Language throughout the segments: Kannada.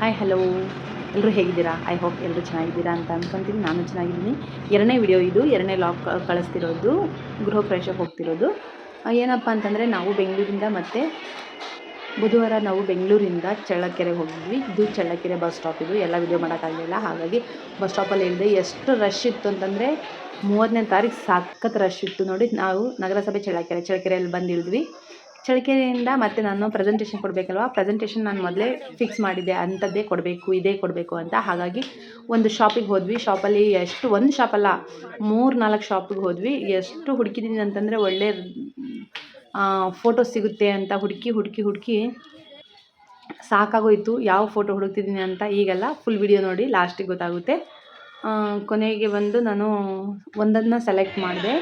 ಹಾಯ್ ಹಲೋ ಎಲ್ಲರೂ ಹೇಗಿದ್ದೀರಾ? ಐ ಹೋಪ್ ಎಲ್ಲರೂ ಚೆನ್ನಾಗಿದ್ದೀರಾ ಅಂತ ಅಂದ್ಕೊತೀನಿ ನಾನು ಚೆನ್ನಾಗಿದ್ದೀನಿ. ಎರಡನೇ ವಿಡಿಯೋ ಇದು. ಎರಡನೇ ಲಾಕ್ ಕಳಿಸ್ತಿರೋದು. ಗೃಹ ಪ್ರವೇಶಕ್ಕೆ ಹೋಗ್ತಿರೋದು ಏನಪ್ಪ ಅಂತಂದರೆ ನಾವು ಬೆಂಗಳೂರಿಂದ ಮತ್ತು ಬುಧವಾರ ನಾವು ಬೆಂಗಳೂರಿಂದ ಚಳ್ಳಕೆರೆಗೆ ಹೋಗಿದ್ವಿ. ಇದು ಚಳ್ಳಕೆರೆ ಬಸ್ ಸ್ಟಾಪ್ ಇದು. ಎಲ್ಲ ವಿಡಿಯೋ ಮಾಡೋಕ್ಕಾಗಲಿಲ್ಲ. ಹಾಗಾಗಿ ಬಸ್ ಸ್ಟಾಪಲ್ಲಿ ಇಳಿದೆ ಎಷ್ಟು ರಶ್ ಇತ್ತು ಅಂತಂದರೆ ಮೂವತ್ತನೇ ತಾರೀಕು ಸಾಕತ್ತು ರಶ್ ಇತ್ತು ನೋಡಿ. ನಾವು ನಗರಸಭೆ ಚಳ್ಳಕೆರೆ, ಚಳ್ಳಕೆರೆಯಲ್ಲಿ ಬಂದು ಇಳಿದ್ವಿ ಚಳ್ಳಕೆರೆಯಿಂದ ಮತ್ತೆ ನಾನು ಪ್ರೆಸೆಂಟೇಷನ್ ಕೊಡಬೇಕಲ್ವ? ಪ್ರೆಸೆಂಟೇಷನ್ ನಾನು ಮೊದಲೇ ಫಿಕ್ಸ್ ಮಾಡಿದ್ದೆ. ಅಂಥದ್ದೇ ಕೊಡಬೇಕು, ಇದೇ ಕೊಡಬೇಕು ಅಂತ. ಹಾಗಾಗಿ ಒಂದು ಶಾಪಿಗೆ ಹೋದ್ವಿ. ಶಾಪಲ್ಲಿ ಎಷ್ಟು, ಒಂದು ಶಾಪಲ್ಲ ಮೂರು, ನಾಲ್ಕು ಶಾಪಿಗೆ ಹೋದ್ವಿ. ಎಷ್ಟು ಹುಡುಕಿದ್ದೀನಿ ಅಂತಂದರೆ ಒಳ್ಳೆ ಫೋಟೋ ಸಿಗುತ್ತೆ ಅಂತ. ಹುಡುಕಿ ಹುಡುಕಿ ಹುಡುಕಿ ಸಾಕಾಗೋಯಿತು. ಯಾವ ಫೋಟೋ ಹುಡುಕ್ತಿದ್ದೀನಿ ಅಂತ ಈಗೆಲ್ಲ ಫುಲ್ ವಿಡಿಯೋ ನೋಡಿ ಲಾಸ್ಟಿಗೆ ಗೊತ್ತಾಗುತ್ತೆ. ಕೊನೆಗೆ ಬಂದು ನಾನು ಒಂದನ್ನು ಸೆಲೆಕ್ಟ್ ಮಾಡಿದೆ.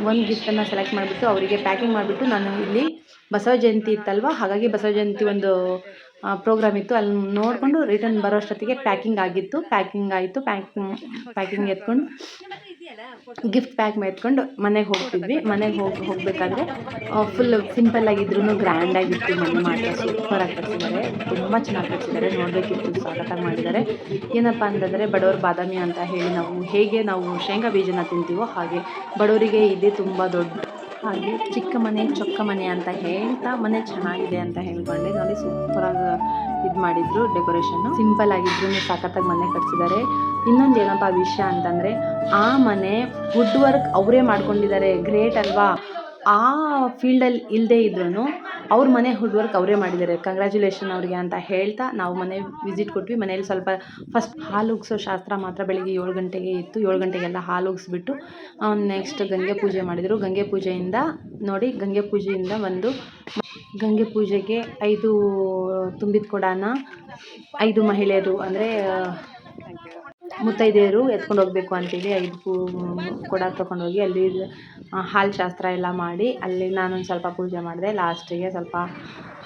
ಒಂದು ಗಿಫ್ಟನ್ನು ಸೆಲೆಕ್ಟ್ ಮಾಡಿಬಿಟ್ಟು ಅವರಿಗೆ ಪ್ಯಾಕಿಂಗ್ ಮಾಡಿಬಿಟ್ಟು ನಾನು ಇಲ್ಲಿ ಬಸವ ಜಯಂತಿ ಇತ್ತಲ್ವ? ಹಾಗಾಗಿ ಬಸವ ಜಯಂತಿ ಒಂದು ಪ್ರೋಗ್ರಾಮ್ ಇತ್ತು. ಅಲ್ಲಿ ನೋಡಿಕೊಂಡು ರಿಟರ್ನ್ ಬರೋ ಅಷ್ಟೊತ್ತಿಗೆ ಪ್ಯಾಕಿಂಗ್ ಆಗಿತ್ತು. ಪ್ಯಾಕಿಂಗ್ ಆಯಿತು. ಪ್ಯಾಕಿಂಗ್ ಪ್ಯಾಕಿಂಗ್ ಎತ್ಕೊಂಡು ಗಿಫ್ಟ್ ಪ್ಯಾಕ್ ಎತ್ಕೊಂಡು ಮನೆಗೆ ಹೋಗ್ತಿದ್ವಿ. ಮನೆಗೆ ಹೋಗಿ, ಹೋಗಬೇಕಾದ್ರೆ ಫುಲ್ ಸಿಂಪಲ್ ಆಗಿದ್ರು ಗ್ರ್ಯಾಂಡ್ ಆಗಿತ್ತು ಮನೆ ಸೂಪರ್ ಸೂಪರಾಗಿ ಕಟ್ಸಿದ್ದಾರೆ ತುಂಬ ಚೆನ್ನಾಗಿ ಕಟ್ಸಿದ್ದಾರೆ ನೋಡಬೇಕಿತ್ತು. ಸ್ವಾಗತ ಮಾಡಿದ್ದಾರೆ. ಏನಪ್ಪ ಅಂತಂದರೆ, ಬಡವರು ಬಾದಾಮಿ ಅಂತ ಹೇಳಿ ನಾವು ಹೇಗೆ ನಾವು ಶೇಂಗಾ ಬೀಜನ ತಿಂತೀವೋ ಹಾಗೆ ಬಡವರಿಗೆ ಇದೇ ತುಂಬ ದೊಡ್ಡ ಹಾಗೆ ಚಿಕ್ಕ ಮನೆ, ಚೊಕ್ಕ ಮನೆ ಅಂತ ಹೇಳ್ತಾ ಮನೆ ಚೆನ್ನಾಗಿದೆ ಅಂತ ಹೇಳ್ಕೊಂಡೆ. ನೋಡಿ ಸೂಪರಾಗಿ ಇದು ಮಾಡಿದ್ರು ಡೆಕೋರೇಷನ್ ಸಿಂಪಲ್ ಆಗಿದ್ರು ಸಖತ್ತಾಗಿ ಮನೆ ಕಟ್ಸಿದ್ದಾರೆ ಇನ್ನೊಂದು ಏನಪ್ಪ ವಿಷಯ ಅಂತಂದರೆ, ಆ ಮನೆ ವುಡ್ ವರ್ಕ್ ಅವರೇ ಮಾಡ್ಕೊಂಡಿದ್ದಾರೆ. ಗ್ರೇಟ್ ಅಲ್ವಾ? ಆ ಫೀಲ್ಡಲ್ಲಿ ಇಲ್ಲದೆ ಇದ್ರೂ ಅವ್ರ ಮನೆ ಹುಡ್ವರ್ಕ್ ಅವರೇ ಮಾಡಿದ್ದಾರೆ. ಕಂಗ್ರ್ಯಾಚುಲೇಷನ್ ಅವ್ರಿಗೆ ಅಂತ ಹೇಳ್ತಾ ನಾವು ಮನೆ ವಿಸಿಟ್ ಕೊಟ್ವಿ. ಮನೇಲಿ ಸ್ವಲ್ಪ ಫಸ್ಟ್ ಹಾಲು ಉಗ್ಸೋ ಶಾಸ್ತ್ರ ಮಾತ್ರ ಬೆಳಿಗ್ಗೆ ಏಳು ಗಂಟೆಗೆ ಇತ್ತು. ಏಳು ಗಂಟೆಗೆಲ್ಲ ಹಾಲು ಉಗಿಸ್ಬಿಟ್ಟು ನೆಕ್ಸ್ಟ್ ಗಂಗೆ ಪೂಜೆ ಮಾಡಿದರು. ಗಂಗೆ ಪೂಜೆಯಿಂದ ನೋಡಿ, ಗಂಗೆ ಪೂಜೆಯಿಂದ ಒಂದು ಗಂಗೆ ಪೂಜೆಗೆ ಐದು ತುಂಬಿದ ಕೊಡಾನ ಐದು ಮಹಿಳೆಯರು ಅಂದರೆ ಮುತ್ತೈದೆಯರು ಎತ್ಕೊಂಡು ಹೋಗಬೇಕು ಅಂತೇಳಿ ಐದು ಕೊಡ ತೊಗೊಂಡೋಗಿ ಅಲ್ಲಿ ಹಾಲು ಶಾಸ್ತ್ರ ಎಲ್ಲ ಮಾಡಿ ಅಲ್ಲಿ ನಾನೊಂದು ಸ್ವಲ್ಪ ಪೂಜೆ ಮಾಡಿದೆ. ಲಾಸ್ಟಿಗೆ ಸ್ವಲ್ಪ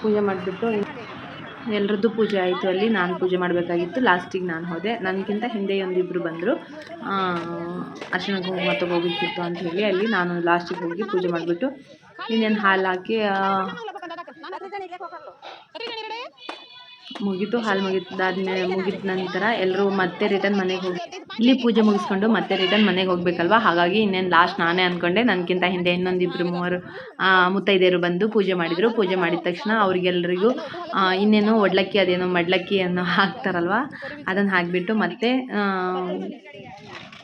ಪೂಜೆ ಮಾಡಿಬಿಟ್ಟು ಎಲ್ರದ್ದು ಪೂಜೆ ಆಯಿತು ಅಲ್ಲಿ, ನಾನು ಪೂಜೆ ಮಾಡಬೇಕಾಗಿತ್ತು. ಲಾಸ್ಟಿಗೆ ನಾನು ಹೋದೆ. ನನಗಿಂತ ಹಿಂದೆ ಒಂದಿಬ್ಬರು ಬಂದರು. ಅರ್ಶಿನ ಕುಂಕುಮ ತಗೋಬೇಕಿತ್ತು ಅಂತ ಹೇಳಿ ಅಲ್ಲಿ ನಾನು ಲಾಸ್ಟಿಗೆ ಹೋಗಿ ಪೂಜೆ ಮಾಡಿಬಿಟ್ಟು ಇನ್ನೇನು ಹಾಲು ಹಾಕಿ ಆ, ಮುಗೀತು, ಹಾಲು ಮುಗಿದಾದ್ಮೇಲೆ ಮುಗಿದ ನಂತರ ಎಲ್ಲರೂ ಮತ್ತೆ ರಿಟರ್ನ್ ಮನೆಗೆ ಹೋಗಿ, ಇಲ್ಲಿ ಪೂಜೆ ಮುಗಿಸ್ಕೊಂಡು ಮತ್ತೆ ರಿಟರ್ನ್ ಮನೆಗೆ ಹೋಗ್ಬೇಕಲ್ವಾ? ಹಾಗಾಗಿ ಇನ್ನೇನು ಲಾಸ್ಟ್ ನಾನೇ ಅಂದ್ಕೊಂಡೆ ನನಗಿಂತ ಹಿಂದೆ ಇನ್ನೊಂದಿಬ್ಬರು ಮೂವರು ಮುತ್ತೈದೆಯರು ಬಂದು ಪೂಜೆ ಮಾಡಿದರು. ಪೂಜೆ ಮಾಡಿದ ತಕ್ಷಣ ಅವ್ರಿಗೆಲ್ಲರಿಗೂ ಇನ್ನೇನು ಒಡ್ಲಕ್ಕಿ, ಅದೇನೋ ಮಡ್ಲಕ್ಕಿ ಅನ್ನೋ ಹಾಕ್ತಾರಲ್ವ? ಅದನ್ನು ಹಾಕಿಬಿಟ್ಟು ಮತ್ತೆ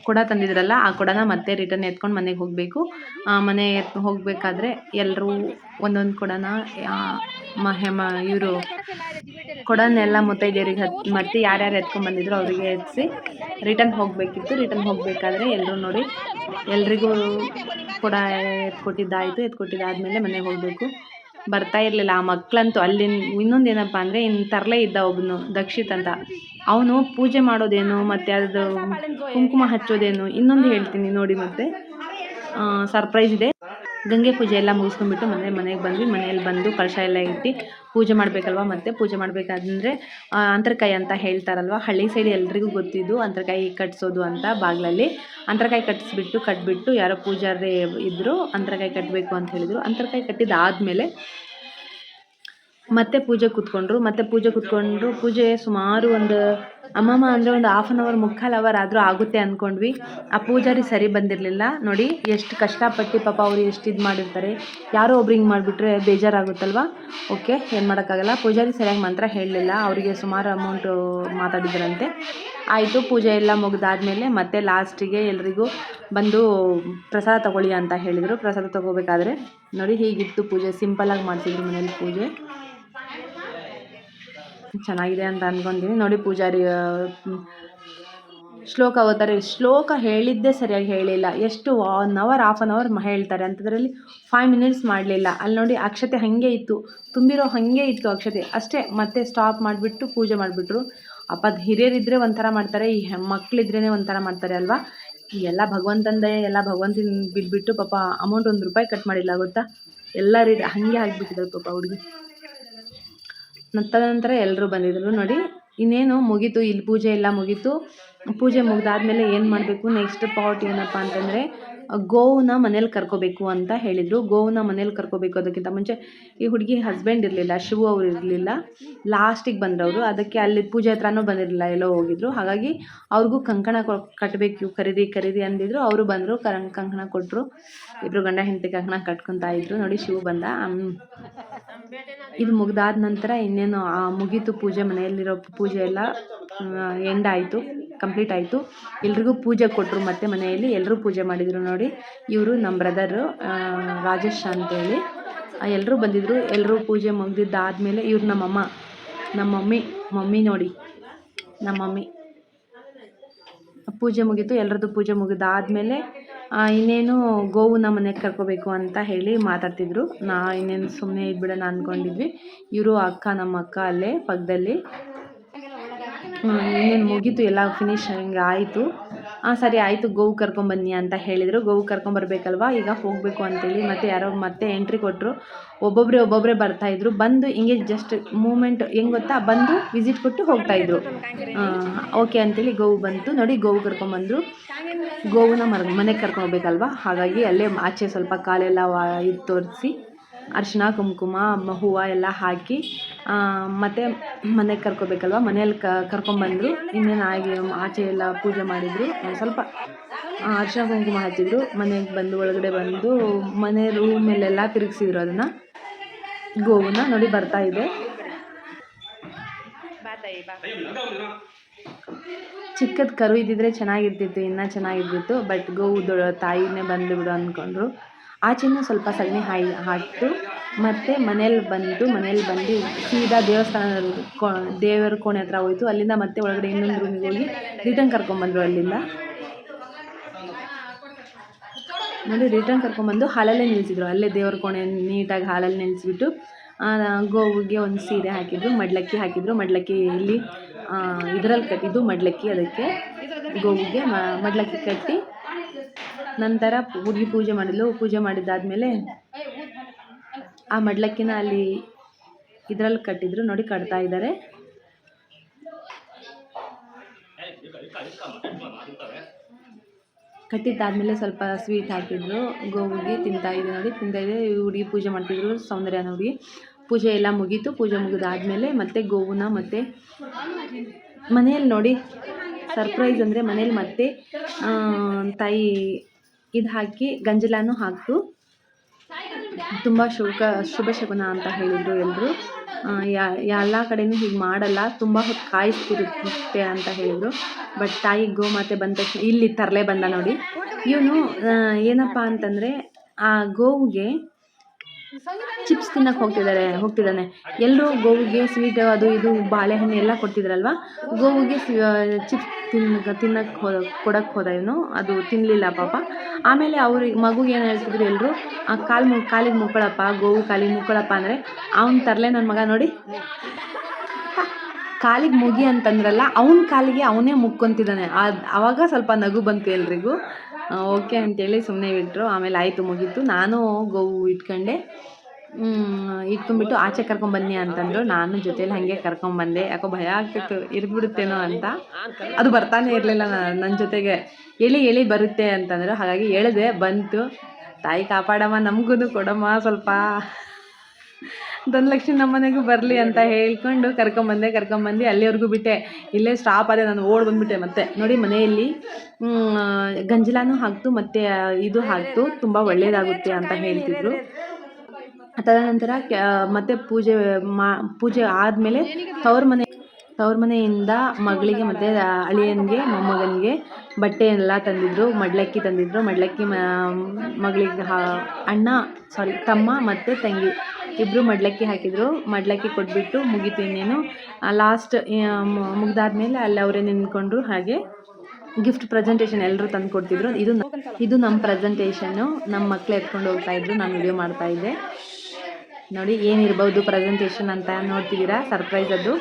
ಕೊಡ ತಂದಿದ್ರಲ್ಲ, ಆ ಕೊಡನ ಮತ್ತೆ ರಿಟರ್ನ್ ಎತ್ಕೊಂಡು ಮನೆಗೆ ಹೋಗಬೇಕು. ಮನೆ ಹೋಗಬೇಕಾದ್ರೆ ಎಲ್ಲರೂ ಒಂದೊಂದು ಕೊಡನ ಮಹೆಮ ಇವರು ಕೊಡನೆಲ್ಲ ಮುತ್ತೈದೆಯರಿಗೆ ಹತ್ ಮತ್ತೆ ಯಾರ್ಯಾರು ಎತ್ಕೊಂಡು ಬಂದಿದ್ರು ಅವರಿಗೆ ಎತ್ಸಿ ರಿಟರ್ನ್ ಹೋಗಬೇಕಿತ್ತು. ರಿಟರ್ನ್ ಹೋಗಬೇಕಾದ್ರೆ ಎಲ್ಲರೂ ನೋಡಿ ಎಲ್ರಿಗೂ ಕೊಡ ಎತ್ಕೊಟ್ಟಿದ್ದಾಯಿತು. ಎತ್ಕೊಟ್ಟಿದ್ದಾದಮೇಲೆ ಮನೆಗೆ ಹೋಗಬೇಕು. ಬರ್ತಾ ಇರಲಿಲ್ಲ. ಆ ಮಕ್ಕಳಂತೂ ಅಲ್ಲಿ ಇನ್ನೊಂದು ಏನಪ್ಪ ಅಂದರೆ ಇನ್ನು ತರಲೇ ಇದ್ದ ಒಬ್ಬನು ದಕ್ಷಿತ್ ಅಂತ. ಅವನು ಪೂಜೆ ಮಾಡೋದೇನು, ಮತ್ತು ಅದು ಕುಂಕುಮ ಹಚ್ಚೋದೇನು, ಇನ್ನೊಂದು ಹೇಳ್ತೀನಿ ನೋಡಿ ಮತ್ತೆ. ಸರ್ಪ್ರೈಸ್ ಇದೆ. ಗಂಗೆ ಪೂಜೆ ಎಲ್ಲ ಮುಗಿಸ್ಕೊಂಡ್ಬಿಟ್ಟು ಮನೆ ಮನೆಗೆ ಬಂದ್ವಿ. ಮನೆಯಲ್ಲಿ ಬಂದು ಕಳಶ ಎಲ್ಲ ಇಟ್ಟು ಪೂಜೆ ಮಾಡಬೇಕಲ್ವ ಮತ್ತೆ? ಪೂಜೆ ಮಾಡಬೇಕಾದ್ರೆ ಅಂತರಕಾಯಿ ಅಂತ ಹೇಳ್ತಾರಲ್ವ? ಹಳ್ಳಿ ಸೈಡ್ ಎಲ್ರಿಗೂ ಗೊತ್ತಿದ್ದು ಅಂತರಕಾಯಿ ಕಟ್ಸೋದು ಅಂತ ಬಾಗಿಲಲ್ಲಿ. ಅಂತರಕಾಯಿ ಕಟ್ಟಿಸ್ಬಿಟ್ಟು ಕಟ್ಬಿಟ್ಟು ಯಾರೋ ಪೂಜಾರಿ ಇದ್ದರು ಅಂತರಕಾಯಿ ಕಟ್ಟಬೇಕು ಅಂತ ಹೇಳಿದರು. ಅಂತರಕಾಯಿ ಕಟ್ಟಿದ್ದಾದಮೇಲೆ ಮತ್ತೆ ಪೂಜೆ ಕೂತ್ಕೊಂಡ್ರು, ಮತ್ತೆ ಪೂಜೆ ಕೂತ್ಕೊಂಡ್ರು. ಪೂಜೆ ಸುಮಾರು ಒಂದು ಅಮ್ಮಮ್ಮ ಅಂದರೆ ಒಂದು ಹಾಫ್ ಆನ್ ಅವರ್ ಮುಕ್ಕಾಲು ಅವರ್ ಆದರೂ ಆಗುತ್ತೆ ಅಂದ್ಕೊಂಡ್ವಿ ಆ ಪೂಜಾರಿ ಸರಿ ಬಂದಿರಲಿಲ್ಲ. ನೋಡಿ, ಎಷ್ಟು ಕಷ್ಟಪಟ್ಟು ಪಾಪ ಅವ್ರು ಎಷ್ಟು ಇದು ಮಾಡಿರ್ತಾರೆ. ಯಾರೋ ಒಬ್ರು ಹಿಂಗೆ ಮಾಡಿಬಿಟ್ರೆ ಬೇಜಾರಾಗುತ್ತಲ್ವ? ಓಕೆ, ಏನು ಮಾಡೋಕ್ಕಾಗಲ್ಲ. ಪೂಜಾರಿ ಸರಿಯಾಗಿ ಮಂತ್ರ ಹೇಳಲಿಲ್ಲ. ಅವರಿಗೆ ಸುಮಾರು ಅಮೌಂಟು ಮಾತಾಡಿದ್ರಂತೆ. ಆಯಿತು, ಪೂಜೆ ಎಲ್ಲ ಮುಗಿದಾದ್ಮೇಲೆ ಮತ್ತೆ ಲಾಸ್ಟಿಗೆ ಎಲ್ರಿಗೂ ಬಂದು ಪ್ರಸಾದ ತಗೊಳ್ಳಿ ಅಂತ ಹೇಳಿದರು. ಪ್ರಸಾದ ತಗೋಬೇಕಾದ್ರೆ ನೋಡಿ, ಹೀಗಿತ್ತು ಪೂಜೆ. ಸಿಂಪಲಾಗಿ ಮಾಡ್ತಿದ್ರು ಮನೇಲಿ ಪೂಜೆ. ಚೆನ್ನಾಗಿದೆ ಅಂತ ಅಂದ್ಕೊಂತೀನಿ ನೋಡಿ ಪೂಜಾರಿ ಶ್ಲೋಕ ಓದ್ತಾರೆ. ಶ್ಲೋಕ ಹೇಳಿದ್ದೇ ಸರಿಯಾಗಿ ಹೇಳಿಲ್ಲ. ಎಷ್ಟು one hour half an hour ಹೇಳ್ತಾರೆ. ಅಂಥದ್ರಲ್ಲಿ ಫೈವ್ ಮಿನಿಟ್ಸ್ ಮಾಡಲಿಲ್ಲ. ಅಲ್ಲಿ ನೋಡಿ ಅಕ್ಷತೆ ಹಾಗೆ ಇತ್ತು. ತುಂಬಿರೋ ಹಾಗೆ ಇತ್ತು ಅಕ್ಷತೆ. ಅಷ್ಟೇ, ಮತ್ತೆ ಸ್ಟಾಪ್ ಮಾಡಿಬಿಟ್ಟು ಪೂಜೆ ಮಾಡಿಬಿಟ್ರು. ಅಪ್ಪ ಹಿರಿಯರಿದ್ದರೆ ಒಂಥರ ಮಾಡ್ತಾರೆ. ಈ ಮಕ್ಕಳಿದ್ರೇ ಒಂಥರ ಮಾಡ್ತಾರೆ ಅಲ್ವಾ? ಎಲ್ಲ ಭಗವಂತಂದೇ, ಎಲ್ಲ ಭಗವಂತನ ಬಿಟ್ಬಿಟ್ಟು ಪಾಪ ಅಮೌಂಟ್ ಒಂದು ರೂಪಾಯಿ ಕಟ್ ಮಾಡಿಲ್ಲ, ಗೊತ್ತಾ? ಎಲ್ಲ ರೀತಿ ಹಾಗೆ ಆಗಿಬಿಟ್ಟಿದ್ದಾರೆ ಪಾಪ ಹುಡುಗಿ. ತದನಂತರ ಎಲ್ಲರೂ ಬಂದಿದ್ದರು ನೋಡಿ. ಇನ್ನೇನು ಮುಗೀತು, ಇಲ್ಲಿ ಪೂಜೆ ಎಲ್ಲ ಮುಗೀತು. ಪೂಜೆ ಮುಗಿದಾದ್ಮೇಲೆ ಏನು ಮಾಡಬೇಕು ನೆಕ್ಸ್ಟ್ ಪಾಟ್ ಏನಪ್ಪ ಅಂತಂದರೆ ಗೋವನ್ನ ಮನೇಲಿ ಕರ್ಕೋಬೇಕು ಅಂತ ಹೇಳಿದರು. ಗೋವನ್ನ ಮನೇಲಿ ಕರ್ಕೋಬೇಕು ಅದಕ್ಕಿಂತ ಮುಂಚೆ ಈ ಹುಡುಗಿ ಹಸ್ಬೆಂಡ್ ಇರಲಿಲ್ಲ, ಶಿವು ಅವರು ಇರಲಿಲ್ಲ. ಲಾಸ್ಟಿಗೆ ಬಂದ್ರವರು ಅದಕ್ಕೆ ಅಲ್ಲಿ ಪೂಜೆ ಹತ್ರನೂ ಬಂದಿರಲಿಲ್ಲ, ಎಲ್ಲೋ ಹೋಗಿದ್ರು. ಹಾಗಾಗಿ ಅವ್ರಿಗೂ ಕಂಕಣ ಕಟ್ಟಬೇಕು ಖರೀದಿ ಖರೀದಿ ಅಂದಿದ್ರು. ಅವರು ಬಂದರು, ಕರಂ ಕಂಕಣ ಕೊಟ್ಟರು ಇಬ್ಬರು ಗಂಡ ಹೆಂಡತಿ ಕಂಕಣ ಕಟ್ಕೊತಾ ಇದ್ರು. ನೋಡಿ ಶಿವ ಬಂದ. ಇದು ಮುಗ್ದಾದ ನಂತರ ಇನ್ನೇನು, ಆ ಮುಗೀತು ಪೂಜೆ, ಮನೆಯಲ್ಲಿರೋ ಪೂಜೆ ಎಲ್ಲ ಎಂಡ್ ಆಯಿತು ಕಂಪ್ಲೀಟ್ ಆಯಿತು. ಎಲ್ರಿಗೂ ಪೂಜೆ ಕೊಟ್ಟರು ಮತ್ತೆ ಮನೆಯಲ್ಲಿ ಎಲ್ಲರೂ ಪೂಜೆ ಮಾಡಿದರು ನೋಡಿ. ಇವರು ನಮ್ಮ ಬ್ರದರು ರಾಜೇಶ್ ಅಂತೇಳಿ. ಎಲ್ಲರೂ ಬಂದಿದ್ದರು ಎಲ್ಲರೂ ಪೂಜೆ ಮುಗ್ದಿದ್ದಾದಮೇಲೆ ಇವ್ರು ನಮ್ಮಮ್ಮ ನಮ್ಮ ಮಮ್ಮಿ ಮಮ್ಮಿ ನೋಡಿ ನಮ್ಮ ಮಮ್ಮಿ. ಪೂಜೆ ಮುಗೀತು ಎಲ್ಲರದ್ದು ಪೂಜೆ ಮುಗಿದಾದ್ಮೇಲೆ ಇನ್ನೇನು ಗೋವನ್ನ ಮನೆಗೆ ಕರ್ಕೋಬೇಕು ಅಂತ ಹೇಳಿ ಮಾತಾಡ್ತಿದ್ರು. ನಾ ಇನ್ನೇನು ಸುಮ್ಮನೆ ಇದ್ಬಿಡೋಣ ಅಂದ್ಕೊಂಡಿದ್ವಿ ಇವರು ಅಕ್ಕ, ನಮ್ಮ ಅಕ್ಕ ಅಲ್ಲೇ ಪಕ್ಕದಲ್ಲಿ ಇನ್ನೇನು ಮುಗೀತು, ಎಲ್ಲ ಫಿನಿಶಿಂಗ್ ಆಯಿತು. ಹಾಂ ಸರಿ ಆಯಿತು, ಗೋವು ಕರ್ಕೊಂಬನ್ನಿ ಅಂತ ಹೇಳಿದರು. ಗೋವು ಕರ್ಕೊಂಬರ್ಬೇಕಲ್ವಾ ಈಗ ಹೋಗಬೇಕು ಅಂತೇಳಿ ಮತ್ತೆ ಯಾರೋ ಮತ್ತೆ ಎಂಟ್ರಿ ಕೊಟ್ಟರು ಒಬ್ಬೊಬ್ಬರೇ ಒಬ್ಬೊಬ್ಬರೇ ಬರ್ತಾಯಿದ್ರು ಬಂದು ಹಿಂಗೆ ಜಸ್ಟ್ ಮೂಮೆಂಟ್ ಹೆಂಗೆ ಗೊತ್ತಾ? ಬಂದು ವಿಸಿಟ್ ಕೊಟ್ಟು ಹೋಗ್ತಾಯಿದ್ರು ಓಕೆ ಅಂತೇಳಿ ಗೋವು ಬಂತು. ನೋಡಿ ಗೋವು ಕರ್ಕೊಂಬಂದರು ಗೋವನ್ನ ಮರ ಮನೆಗೆ ಕರ್ಕೊಂಡೋಗ್ಬೇಕಲ್ವಾ ಹಾಗಾಗಿ ಅಲ್ಲೇ ಆಚೆ ಸ್ವಲ್ಪ ಕಾಲೆಲ್ಲ ವಾ, ಇದು ತೋರಿಸಿ ಅರಿಶಿನ, ಕುಂಕುಮ ಹೂವು ಎಲ್ಲ ಹಾಕಿ ಮತ್ತು ಮನೆಗೆ ಕರ್ಕೋಬೇಕಲ್ವ? ಮನೇಲಿ ಕರ್ಕೊಂಬಂದರು. ಇನ್ನೇನು ಆಗಿ ಆಚೆ ಎಲ್ಲ ಪೂಜೆ ಮಾಡಿದರು. ಸ್ವಲ್ಪ ಅರ್ಶಿನ ಕುಂಕುಮ ಹಚ್ಚಿದ್ರು. ಮನೆಗೆ ಬಂದು ಒಳಗಡೆ ಬಂದು ಮನೆ ರೂಮಲ್ಲೆಲ್ಲ ತಿರುಗಿಸಿದ್ರು ಅದನ್ನು. ಗೋವನ್ನ ನೋಡಿ ಬರ್ತಾ ಇದೆ. ಚಿಕ್ಕದ ಕರು ಇದ್ದಿದ್ರೆ ಚೆನ್ನಾಗಿರ್ತಿತ್ತು, ಇನ್ನೂ ಚೆನ್ನಾಗಿರ್ತಿತ್ತು, ಬಟ್ ಗೋವು ತಾಯಿನೇ ಬಂದು ಬಿಡು ಅಂದ್ಕೊಂಡ್ರು. ಆಚೆನೂ ಸ್ವಲ್ಪ ಸಗಣಿ ಹಾಯಿ ಹಾಕಿತು ಮತ್ತು ಮನೇಲಿ ಬಂದು ಮನೇಲಿ ಬಂದು ಸೀದಾ ದೇವಸ್ಥಾನ ಕೋ, ದೇವರ ಕೋಣೆ ಹತ್ರ ಹೋಯಿತು. ಅಲ್ಲಿಂದ ಮತ್ತೆ ಒಳಗಡೆ ಇನ್ನೊಂದು ರೂಮಿಗೆ ಹೋಗಿ ರಿಟರ್ನ್ ಕರ್ಕೊಂಬಂದರು ಅಲ್ಲಿಂದ. ನೋಡಿ ರಿಟರ್ನ್ ಕರ್ಕೊಂಬಂದು ಹಾಲಲ್ಲೇ ನಿಲ್ಲಿಸಿದ್ರು ಅಲ್ಲೇ ದೇವ್ರ ಕೋಣೆ ನೀಟಾಗಿ ಹಾಲಲ್ಲಿ ನಿಲ್ಲಿಸ್ಬಿಟ್ಟು ಗೋವಿಗೆ ಒಂದು ಸೀರೆ ಹಾಕಿದ್ರು, ಮಡ್ಲಕ್ಕಿ ಹಾಕಿದ್ರು. ಮಡ್ಲಕ್ಕಿ ಇಲ್ಲಿ ಇದರಲ್ಲಿ ಕಟ್ಟಿದ್ದು ಮಡ್ಲಕ್ಕಿ ಅದಕ್ಕೆ. ಗೋವಿಗೆ ಮಡ್ಲಕ್ಕಿ ಕಟ್ಟಿ ನಂತರ ಹುಡುಗಿ ಪೂಜೆ ಮಾಡಿದ್ಲು. ಪೂಜೆ ಮಾಡಿದ್ದಾದಮೇಲೆ ಆ ಮಡ್ಲಕ್ಕಿನ ಅಲ್ಲಿ ಇದರಲ್ಲಿ ಕಟ್ಟಿದ್ರು. ನೋಡಿ ಕಟ್ತಾ ಇದ್ದಾರೆ. ಕಟ್ಟಿದ್ದಾದಮೇಲೆ ಸ್ವಲ್ಪ ಸ್ವೀಟ್ ಹಾಕಿದ್ರು. ಗೋವಿಗೆ ತಿಂತಾ ಇದೆ ನೋಡಿ. ತಿಂತಾ ಇದೆ. ಹುಡುಗಿ ಪೂಜೆ ಮಾಡ್ತಿದ್ರು. ಸೌಂದರ್ಯ ನೋಡಿ ಪೂಜೆ ಎಲ್ಲ ಮುಗೀತು. ಪೂಜೆ ಮುಗಿದಾದ್ಮೇಲೆ ಮತ್ತೆ ಗೋವನ್ನ ಮತ್ತೆ ಮನೆಯಲ್ಲಿ ನೋಡಿ. ಸರ್ಪ್ರೈಸ್ ಅಂದರೆ ಮನೇಲಿ ಮತ್ತೆ ತಾಯಿ ಇದು ಹಾಕಿ ಗಂಜಲಾನು ಹಾಕ್ತು ತುಂಬ ಶುಭ ಶುಭ ಶಗುನ ಅಂತ ಹೇಳಿದರು ಎಲ್ಲರೂ ಎಲ್ಲ ಕಡೆನೂ ಹೀಗೆ ಮಾಡಲ್ಲ, ತುಂಬ ಹೊತ್ತು ಕಾಯಿಸ್ತಿರುತ್ತೆ ಅಂತ ಹೇಳಿದರು. ಬಟ್ ತಾಯಿ ಗೋಮಾತೆ ಬಂದ ತಕ್ಷಣ ಇಲ್ಲಿ ತರಲೆ ಬಂದ ನೋಡಿ. ಇವನು ಏನಪ್ಪ ಅಂತಂದರೆ ಆ ಗೋವಿಗೆ ಚಿಪ್ಸ್ ತಿನ್ನಕ್ಕೆ ಹೋಗ್ತಿದ್ದಾರೆ ಹೋಗ್ತಿದ್ದಾನೆ. ಎಲ್ಲರೂ ಗೋವಿಗೆ ಸ್ವೀಟ್ ಅದು ಇದು ಬಾಳೆಹಣ್ಣು ಎಲ್ಲ ಕೊಡ್ತಿದ್ರಲ್ವ? ಗೋವಿಗೆ ಚಿಪ್ಸ್ ತಿನ್ನ ತಿನ್ನಕ್ಕೆ ಹೋದ ಕೊಡಕ್ಕೆ ಹೋದ ಇವನು. ಅದು ತಿನ್ನಲಿಲ್ಲ ಪಾಪ. ಆಮೇಲೆ ಅವ್ರಿಗೆ ಮಗುಗೆ ಏನು ಹೇಳ್ತಿದ್ರು ಎಲ್ಲರೂ ಆ ಕಾಲು ಕಾಲಿಗೆ ಮುಕ್ಕೊಳಪ್ಪ, ಗೋವು ಕಾಲಿಗೆ ಮುಕ್ಕೊಳಪ್ಪ ಅಂದರೆ, ಅವ್ನು ತರಲೆ ನನ್ನ ಮಗ ನೋಡಿ. ಕಾಲಿಗೆ ಮುಗಿ ಅಂತಂದ್ರಲ್ಲ, ಅವನ ಕಾಲಿಗೆ ಅವನೇ ಮುಕ್ಕೊಂತಿದ್ದಾನೆ. ಅದು ಆವಾಗ ಸ್ವಲ್ಪ ನಗು ಬಂತು ಎಲ್ರಿಗೂ. ಓಕೆ ಅಂತೇಳಿ ಸುಮ್ಮನೆ ಬಿಟ್ಟರು ಆಮೇಲೆ ಆಯಿತು, ಮುಗೀತು. ನಾನು ಗೋವು ಇಟ್ಕೊಂಡೆ. ಇಟ್ಕೊಂಡ್ಬಿಟ್ಟು ಆಚೆ ಕರ್ಕೊಂಬನ್ನಿ ಅಂತಂದರು. ನಾನು ಜೊತೇಲಿ ಹಾಗೆ ಕರ್ಕೊಂಬಂದೆ. ಯಾಕೋ ಭಯ ಆಗ್ತಿತ್ತು, ಇರ್ಬಿಡುತ್ತೇನೋ ಅಂತ. ಅದು ಬರ್ತಾನೆ ಇರಲಿಲ್ಲ ನನ್ನ ಜೊತೆಗೆ. ಎಳಿ ಎಳಿ ಬರುತ್ತೆ ಅಂತಂದರು. ಹಾಗಾಗಿ ಹೇಳಿದೆ ಬಂತು. ತಾಯಿ ಕಾಪಾಡಮ್ಮ ನಮಗೂ ಕೊಡಮ್ಮ ಸ್ವಲ್ಪ. ಧನಲಕ್ಷ್ಮಿ ನಮ್ಮ ಮನೆಗೂ ಬರಲಿ ಅಂತ ಹೇಳ್ಕೊಂಡು ಕರ್ಕೊಂಬಂದೆ ಕರ್ಕೊಂಬಂದು ಅಲ್ಲಿವರೆಗೂ ಬಿಟ್ಟೆ. ಇಲ್ಲೇ ಸ್ಟಾಪ್ ಆದೆ, ನಾನು ಓಡ್ ಬಂದುಬಿಟ್ಟೆ ಮತ್ತೆ. ನೋಡಿ ಮನೆಯಲ್ಲಿ ಗಂಜಲಾನು ಹಾಕ್ತು, ಮತ್ತು ಇದು ಹಾಕ್ತು. ತುಂಬ ಒಳ್ಳೆಯದಾಗುತ್ತೆ ಅಂತ ಹೇಳ್ತಿದ್ರು. ತದನಂತರ ಮತ್ತೆ ಪೂಜೆ, ಮಾ, ಪೂಜೆ ಆದಮೇಲೆ ತವ್ರ ಮನೆ, ತವ್ರ ಮನೆಯಿಂದ ಮಗಳಿಗೆ ಮತ್ತು ಅಳಿಯನಿಗೆ, ಮೊಮ್ಮಗನಿಗೆ ಬಟ್ಟೆ ಎಲ್ಲ ತಂದಿದ್ರು, ಮಡ್ಲಕ್ಕಿ ತಂದಿದ್ರು. ಮಡ್ಲಕ್ಕಿ ಮಗಳಿಗೆ ಅಣ್ಣ ಸಾರಿ ತಮ್ಮ ಮತ್ತು ತಂಗಿ. ಇಬ್ಬರು ಮಡ್ಲಕ್ಕಿ ಹಾಕಿದರು. ಮಡ್ಲಕ್ಕಿ ಕೊಟ್ಬಿಟ್ಟು ಮುಗೀತು ಇನ್ನೇನು. ಲಾಸ್ಟ್ ಮುಗ್ದಾದ್ಮೇಲೆ ಅಲ್ಲಿ ಅವರೇ ನಿಂತ್ಕೊಂಡ್ರು ಹಾಗೆ ಗಿಫ್ಟ್ ಪ್ರೆಸೆಂಟೇಷನ್ ಎಲ್ಲರೂ ತಂದು ಕೊಡ್ತಿದ್ರು. ಇದು ಇದು ನಮ್ಮ ಪ್ರೆಸೆಂಟೇಷನ್ನು ನಮ್ಮ ಮಕ್ಳು ಎತ್ಕೊಂಡು ಹೋಗ್ತಾಯಿದ್ರು ನಾನು ವಿಡಿಯೋ ಮಾಡ್ತಾಯಿದ್ದೆ ನೋಡಿ, ಏನಿರ್ಬೋದು ಪ್ರೆಸೆಂಟೇಷನ್ ಅಂತ ನೋಡ್ತಿದ್ದೀರಾ? ಸರ್ಪ್ರೈಸ್ ಅದು.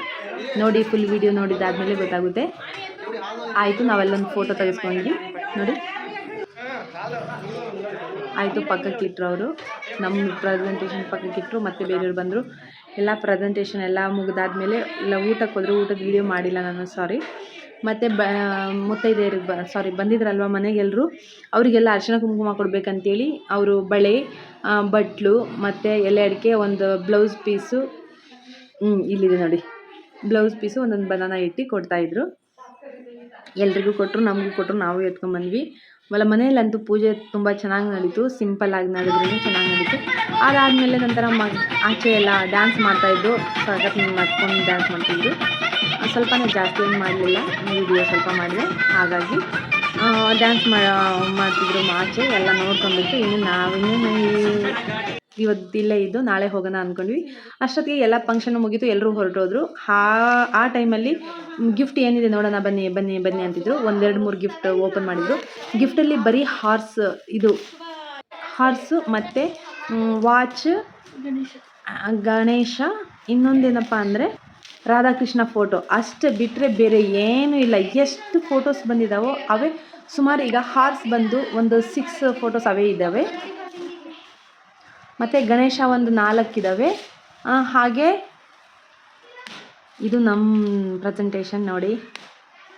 ನೋಡಿ ಫುಲ್ ವಿಡಿಯೋ ನೋಡಿದಾದ್ಮೇಲೆ ಗೊತ್ತಾಗುತ್ತೆ. ಆಯಿತು, ನಾವೆಲ್ಲೊಂದು ಫೋಟೋ ತೆಗೆಸ್ಕೊಂಡ್ವಿ ನೋಡಿ. ಆಯಿತು ಪಕ್ಕಕ್ಕಿಟ್ರು ಅವರು. ನಮ್ಮ ಪ್ರೆಸೆಂಟೇಷನ್ ಪಕ್ಕಕ್ಕಿಟ್ರು ಮತ್ತು ಬೇರೆಯವ್ರು ಬಂದರು. ಎಲ್ಲ ಪ್ರೆಸೆಂಟೇಷನ್ ಎಲ್ಲ ಮುಗಿದಾದ್ಮೇಲೆ ಇಲ್ಲ, ಊಟಕ್ಕೆ ಹೋದರು. ಊಟದ ವಿಡಿಯೋ ಮಾಡಿಲ್ಲ ನಾನು ಸಾರಿ ಮತ್ತು ಬ ಮುತ್ತೈದೆಯರಿಗೆ ಬ ಸಾರಿ ಬಂದಿದ್ರಲ್ವ ಮನೆಗೆ ಎಲ್ಲರೂ ಅವರಿಗೆಲ್ಲ ಅರ್ಶಿನ ಕುಂಕುಮ ಕೊಡಬೇಕಂತೇಳಿ ಅವರು ಬಳೆ ಬಟ್ಲು, ಮತ್ತು ಎಲೆ ಅಡಿಕೆ, ಒಂದು ಬ್ಲೌಸ್ ಪೀಸು ಇಲ್ಲಿದೆ ನೋಡಿ. ಬ್ಲೌಸ್ ಪೀಸು ಒಂದೊಂದು ಬನಾನ ಇಟ್ಟು ಕೊಡ್ತಾಯಿದ್ರು ಎಲ್ರಿಗೂ ಕೊಟ್ಟರು ನಮಗೂ ಕೊಟ್ಟರು ನಾವು ಎತ್ಕೊಂಬಂದ್ವಿ ಆಮೇಲೆ ಮನೆಯಲ್ಲಂತೂ ಪೂಜೆ ತುಂಬ ಚೆನ್ನಾಗಿ ನಡೀತು ಸಿಂಪಲ್ಲಾಗಿ ನಡೆದ್ರೂ ಚೆನ್ನಾಗಿ ನಡೀತು. ಅದಾದಮೇಲೆ ನಂತರ ಮ, ಆಚೆ ಎಲ್ಲ ಡ್ಯಾನ್ಸ್ ಮಾಡ್ತಾಯಿದ್ದು ಸ್ವಾಗತ ಮಾಡ್ಕೊಂಡು ಡ್ಯಾನ್ಸ್ ಮಾಡ್ತಿದ್ರು. ಸ್ವಲ್ಪನೇ ಜಾಸ್ತಿ ಏನು ಮಾಡಲಿಲ್ಲ ವಿಡಿಯೋ ಸ್ವಲ್ಪ ಮಾಡಿದೆ. ಹಾಗಾಗಿ ಡ್ಯಾನ್ಸ್ ಮಾಡ್ತಿದ್ರು ಆಚೆ ಎಲ್ಲ ನೋಡ್ಕೊಂಡ್ಬಿಟ್ಟು ಇನ್ನು ನಾವಿನ್ನೂ ಇವತ್ತು ಇಲ್ಲೇ ಇದ್ದು ನಾಳೆ ಹೋಗೋಣ ಅಂದ್ಕೊಂಡ್ವಿ ಅಷ್ಟೊತ್ತಿಗೆ ಎಲ್ಲ ಫಂಕ್ಷನ್ ಮುಗೀತು ಎಲ್ಲರೂ ಹೊರಟೋದ್ರು. ಆ ಆ ಟೈಮಲ್ಲಿ ಗಿಫ್ಟ್ ಏನಿದೆ ನೋಡೋಣ, ಬನ್ನಿ ಬನ್ನಿ ಬನ್ನಿ ಅಂತಿದ್ರು. ಒಂದೆರಡು ಮೂರು ಗಿಫ್ಟ್ ಓಪನ್ ಮಾಡಿದ್ರು. ಗಿಫ್ಟಲ್ಲಿ ಬರೀ ಹಾರ್ಸ್ ಇದು. ಹಾರ್ಸು ಮತ್ತು ವಾಚ್ ಗಣೇಶ. ಇನ್ನೊಂದೇನಪ್ಪ ಅಂದರೆ ರಾಧಾಕೃಷ್ಣ ಫೋಟೋ ಅಷ್ಟು ಬಿಟ್ಟರೆ ಬೇರೆ ಏನೂ ಇಲ್ಲ. ಎಷ್ಟು ಫೋಟೋಸ್ ಬಂದಿದ್ದಾವೋ ಅವೇ ಸುಮಾರು ಈಗ ಹಾರ್ಸ್ ಬಂದು ಒಂದು ಸಿಕ್ಸ್ ಫೋಟೋಸ್ ಅವೇ ಇದ್ದಾವೆ. ಮತ್ತು ಗಣೇಶ ಒಂದು ನಾಲ್ಕಿದ್ದಾವೆ ಹಾಗೆ ಇದು ನಮ್ಮ ಪ್ರೆಸೆಂಟೇಷನ್ ನೋಡಿ.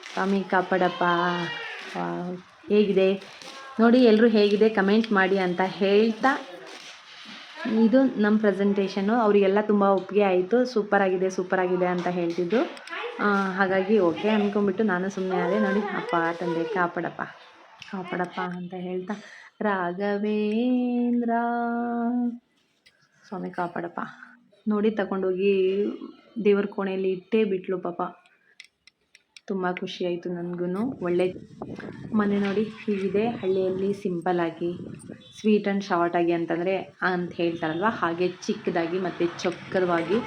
ಸ್ವಾಮಿ ಕಾಪಾಡಪ್ಪ. ಹೇಗಿದೆ? ನೋಡಿ ಎಲ್ಲರೂ ಹೇಗಿದೆ? ಕಮೆಂಟ್ ಮಾಡಿ ಅಂತ ಹೇಳ್ತಾ. ಇದು ನಮ್ಮ ಪ್ರೆಸೆಂಟೇಷನ್ನು ಅವರಿಗೆಲ್ಲ ತುಂಬ ಒಪ್ಪಿಗೆ ಆಯಿತು. ಸೂಪರಾಗಿದೆ ಸೂಪರಾಗಿದೆ ಅಂತ ಹೇಳ್ತಿದ್ದು. ಹಾಗಾಗಿ ಓಕೆ ಅಂದ್ಕೊಂಬಿಟ್ಟು ನಾನು ಸುಮ್ಮನೆ ಆದೆ. ನೋಡಿ, ಅಪ್ಪ, ತಂದೆ, ಕಾಪಾಡಪ್ಪ. ಕಾಪಾಡಪ್ಪ ಅಂತ ಹೇಳ್ತಾ. ರಾಘವೇಂದ್ರ. ಸ್ವಾಮಿ ಕಾಪಾಡಪ್ಪ. ನೋಡಿ ತಗೊಂಡೋಗಿ ದೇವರ ಕೋಣೆಯಲ್ಲಿ ಇಟ್ಟೇ ಬಿಟ್ಲು ಪಾಪ. ತುಂಬ ಖುಷಿ ಆಯಿತು ನನಗೂ ಒಳ್ಳೆ ಮನೆ ನೋಡಿ ಹೀಗಿದೆ. ಹಳ್ಳಿಯಲ್ಲಿ ಸಿಂಪಲ್ಲಾಗಿ ಸ್ವೀಟ್ ಆ್ಯಂಡ್ ಶಾರ್ಟಾಗಿ ಅಂತಂದರೆ ಅಂತ ಹೇಳ್ತಾರಲ್ವ? ಹಾಗೆ ಚಿಕ್ಕದಾಗಿ ಮತ್ತು ಚೊಕ್ಕದವಾಗಿ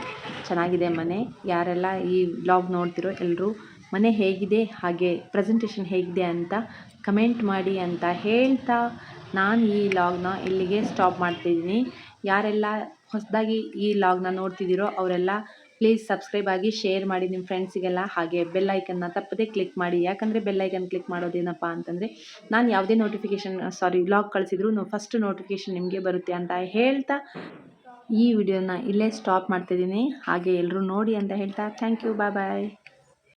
ಚೆನ್ನಾಗಿದೆ ಮನೆ. ಯಾರೆಲ್ಲ ಈ ವ್ಲಾಗ್ ನೋಡ್ತಿರೋ ಎಲ್ಲರೂ ಮನೆ ಹೇಗಿದೆ, ಹಾಗೆ ಪ್ರೆಸೆಂಟೇಷನ್ ಹೇಗಿದೆ ಅಂತ ಕಮೆಂಟ್ ಮಾಡಿ ಅಂತ ಹೇಳ್ತಾ ನಾನು ಈ ಲಾಗ್ನ ಇಲ್ಲಿಗೆ ಸ್ಟಾಪ್ ಮಾಡ್ತಿದ್ದೀನಿ. ಯಾರೆಲ್ಲ ಹೊಸದಾಗಿ ಈ ಲಾಗ್ನ ನೋಡ್ತಿದ್ದೀರೋ ಅವರೆಲ್ಲ ಪ್ಲೀಸ್ ಸಬ್ಸ್ಕ್ರೈಬ್ ಆಗಿ ಶೇರ್ ಮಾಡಿ ನಿಮ್ಮ ಫ್ರೆಂಡ್ಸಿಗೆಲ್ಲ. ಹಾಗೆ ಬೆಲ್ ಐಕನ್ನ ತಪ್ಪದೇ ಕ್ಲಿಕ್ ಮಾಡಿ. ಯಾಕಂದರೆ ಬೆಲ್ ಐಕನ್ ಕ್ಲಿಕ್ ಮಾಡೋದೇನಪ್ಪ ಅಂತಂದರೆ ನಾನು ಯಾವುದೇ ನೋಟಿಫಿಕೇಷನ್, ಸಾರಿ, ಲಾಗ್ ಕಳಿಸಿದ್ರು ಫಸ್ಟ್ ನೋಟಿಫಿಕೇಷನ್ ನಿಮಗೆ ಬರುತ್ತೆ ಅಂತ ಹೇಳ್ತಾ ಈ ವಿಡಿಯೋನ ಇಲ್ಲೇ ಸ್ಟಾಪ್ ಮಾಡ್ತಿದ್ದೀನಿ. ಹಾಗೆ ಎಲ್ಲರೂ ನೋಡಿ ಅಂತ ಹೇಳ್ತಾ ಥ್ಯಾಂಕ್ ಯು, ಬಾಯ್ ಬಾಯ್.